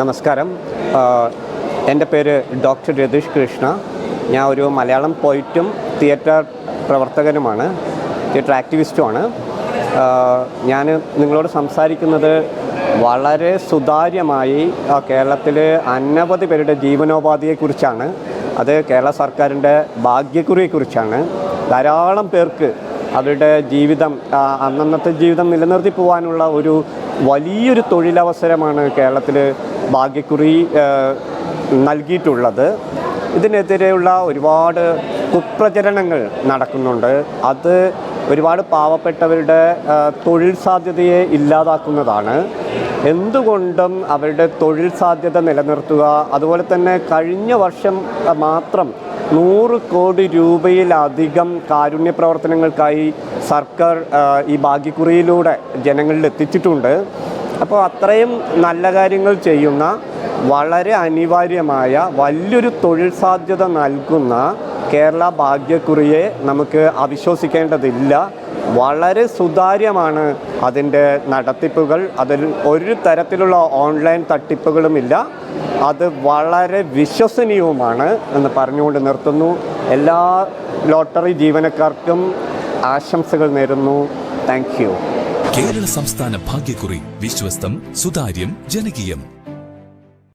നമസ്കാരം. എന്റെ പേര് ഡോക്ടർ രതീഷ് കൃഷ്ണ. ഞാൻ ഒരു മലയാളം പോയിറ്റും തിയേറ്റർ പ്രവർത്തകനുമാണ് തിയേറ്റർ ആക്ടിവിസ്റ്റുമാണ്. ഞാൻ നിങ്ങളോട് സംസാരിക്കുന്നത് വളരെ സുതാര്യമായി കേരളത്തിൽ അനവധി പേരുടെ ജീവനോപാധിയെക്കുറിച്ചാണ് അത് കേരള സർക്കാരിന്റെ ഭാഗ്യക്കുറിയെക്കുറിച്ചാണ് ധാരാളം പേർക്ക് അവരുടെ ജീവിതം അന്നന്നത്തെ ജീവിതം നിലനിർത്തി പോകാനുള്ള ഒരു വലിയൊരു തൊഴിലവസരമാണ് കേരളത്തിൽ ഭാഗ്യക്കുറി നൽകിയിട്ടുള്ളത്. ഇതിനെതിരെയുള്ള ഒരുപാട് കുപ്രചരണങ്ങൾ നടക്കുന്നുണ്ട്. അത് ഒരുപാട് പാവപ്പെട്ടവരുടെ തൊഴിൽ സാധ്യതയെ ഇല്ലാതാക്കുന്നതാണ്. എന്തുകൊണ്ടും അവരുടെ തൊഴിൽ സാധ്യത നിലനിർത്തുക അതുപോലെ തന്നെ കഴിഞ്ഞ വർഷം മാത്രം നൂറ് കോടി രൂപയിലധികം കാരുണ്യ പ്രവർത്തനങ്ങൾക്കായി സർക്കാർ ഈ ഭാഗ്യക്കുറിയിലൂടെ ജനങ്ങളിൽ എത്തിച്ചിട്ടുണ്ട്. അപ്പോൾ അത്രയും നല്ല കാര്യങ്ങൾ ചെയ്യുന്ന വളരെ അനിവാര്യമായ വലിയൊരു തൊഴിൽ സാധ്യത നൽകുന്ന കേരള ഭാഗ്യക്കുറിയെ നമുക്ക് അവിശ്വസിക്കേണ്ടതില്ല. വളരെ സുതാര്യമാണ് അതിന്റെ നടത്തിപ്പുകൾ. അതിൽ ഒരു തരത്തിലുള്ള ഓൺലൈൻ തട്ടിപ്പുകളുമില്ല. അത് വളരെ വിശ്വസനീയവുമാണ് എന്ന് പറഞ്ഞുകൊണ്ട് നിർത്തുന്നു. എല്ലാ ലോട്ടറി ജീവനക്കാർക്കും ആശംസകൾ നേരുന്നു. താങ്ക് കേരള സംസ്ഥാന ഭാഗ്യക്കുറി വിശ്വസ്തം സുതാര്യം ജനകീയം.